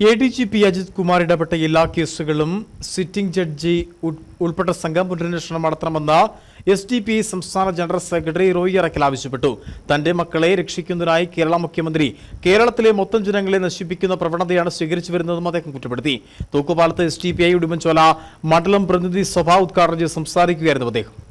A D G P Ajith Kumar ഇടപെട്ട എല്ലാ കേസുകളും സിറ്റിംഗ് ജഡ്ജി ഉൾ- ഉൾപ്പെട്ട സംഘം പുനരന്വേഷണം നടത്തണമെന്ന് എസ് ഡി പി സംസ്ഥാന ജനറൽ സെക്രട്ടറി റോയി അറക്കൽ ആവശ്യപ്പെട്ടു. തന്റെ മക്കളെ രക്ഷിക്കുന്നതിനായി കേരള മുഖ്യമന്ത്രി കേരളത്തിലെ മൊത്തം ജനങ്ങളെ നശിപ്പിക്കുന്ന പ്രവണതയാണ് സ്വീകരിച്ചു വരുന്നതെന്നും അദ്ദേഹം കുറ്റപ്പെടുത്തി. തൂക്കുപാലത്ത് S D P I Udumbanchola മണ്ഡലം പ്രതിനിധി സഭ ഉദ്ഘാടനം ചെയ്ത് സംസാരിക്കുകയായിരുന്നു അദ്ദേഹം.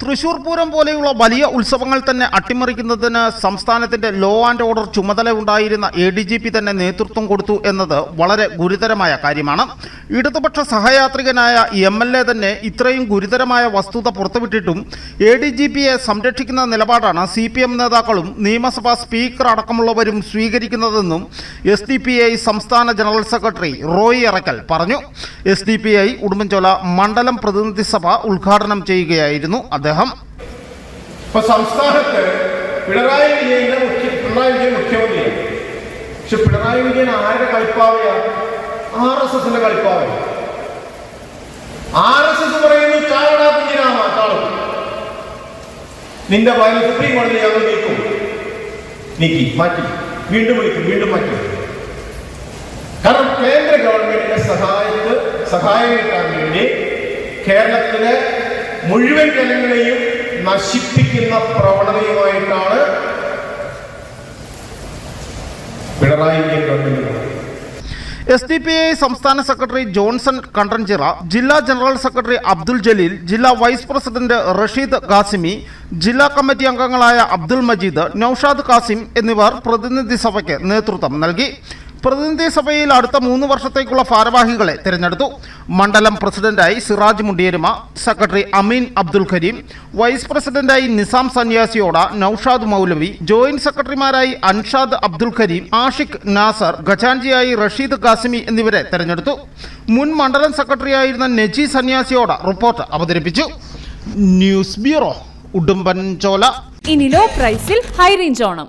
തൃശൂർ പൂരം പോലെയുള്ള വലിയ ഉത്സവങ്ങൾ തന്നെ അട്ടിമറിക്കുന്നതിന് സംസ്ഥാനത്തിന്റെ ലോ ആൻഡ് ഓർഡർ ചുമതല ഉണ്ടായിരുന്ന എ ഡി ജി പി തന്നെ നേതൃത്വം കൊടുത്തു എന്നത് വളരെ ഗുരുതരമായ കാര്യമാണ്. ഇടതുപക്ഷ സഹയാത്രികനായ എം എൽ എ തന്നെ ഇത്രയും ഗുരുതരമായ വസ്തുത പുറത്തുവിട്ടിട്ടും എ ഡി ജി പിയെ സംരക്ഷിക്കുന്ന നിലപാടാണ് സി പി എം നേതാക്കളും നിയമസഭാ സ്പീക്കർ അടക്കമുള്ളവരും സ്വീകരിക്കുന്നതെന്നും എസ് ഡി പി ഐ സംസ്ഥാന ജനറൽ സെക്രട്ടറി റോയി അറക്കൽ പറഞ്ഞു. S D P I Udumbanchola മണ്ഡലം പ്രതിനിധി സഭ ഉദ്ഘാടനം ചെയ്യുകയായിരുന്നു അദ്ദേഹം. ഇപ്പൊ സംസ്ഥാനത്ത് പിണറായി വിജയന്റെ മുഖ്യ പിണറായി വിജയൻ മുഖ്യമന്ത്രിയാണ്. പക്ഷെ പിണറായി വിജയൻ ആരുടെ കളിപ്പാവയാണ് ആർ എസ് എസിന്റെ കളിപ്പാവയാണ് ആർ എസ് എസ് പറയുന്നു ചാവടാ കുഞ്ഞിരാമ ചാളും നിന്റെ വയൽ സുപ്രീം കോടതി ഞങ്ങൾ നീക്കും. നീക്കി മാറ്റി. വീണ്ടും വിളിക്കും വീണ്ടും മാറ്റി. കാരണം കേന്ദ്ര ഗവൺമെന്റിന്റെ സഹായത്ത് സഹായം കിട്ടാൻ വേണ്ടി കേരളത്തിലെ മുഴുവൻ ജനങ്ങളെയും നശിപ്പിക്കുന്ന പ്രവണതയുമായിട്ടാണ് Pinarayi government. S D P I സംസ്ഥാന സെക്രട്ടറി ജോൺസൺ കണ്ടൻചിറ ജില്ലാ ജനറൽ സെക്രട്ടറി അബ്ദുൽ ജലീൽ ജില്ലാ വൈസ് പ്രസിഡന്റ് റഷീദ് ഖാസിമി ജില്ലാ കമ്മിറ്റി അംഗങ്ങളായ അബ്ദുൽ മജീദ് നൌഷാദ് ഖാസിം എന്നിവർ പ്രതിനിധി സഭയ്ക്ക് നേതൃത്വം നൽകി പ്രതിനിധി സഭയിൽ അടുത്ത മൂന്ന് വർഷത്തേക്കുള്ള ഭാരവാഹികളെ തിരഞ്ഞെടുത്തു. മണ്ഡലം പ്രസിഡന്റായി സിറാജ് മുണ്ടിയരുമ സെക്രട്ടറി അമീൻ അബ്ദുൽ കരീം വൈസ് പ്രസിഡന്റായി നിസാം സന്യാസിയോട നൌഷാദ് മൗലവി ജോയിന്റ് സെക്രട്ടറിമാരായി അൻഷാദ് അബ്ദുൽ കരീം ആഷിഖ് നാസർ ഖജാൻജിയായി റഷീദ് ഖാസിമി എന്നിവരെ തെരഞ്ഞെടുത്തു. മുൻ മണ്ഡലം സെക്രട്ടറിയായിരുന്ന നജി സന്യാസിയോട റിപ്പോർട്ട് അവതരിപ്പിച്ചു. News bureau Udumbanchola. ഇനി ലോ പ്രൈസിൽ ഹൈ റേഞ്ച് ഓണം.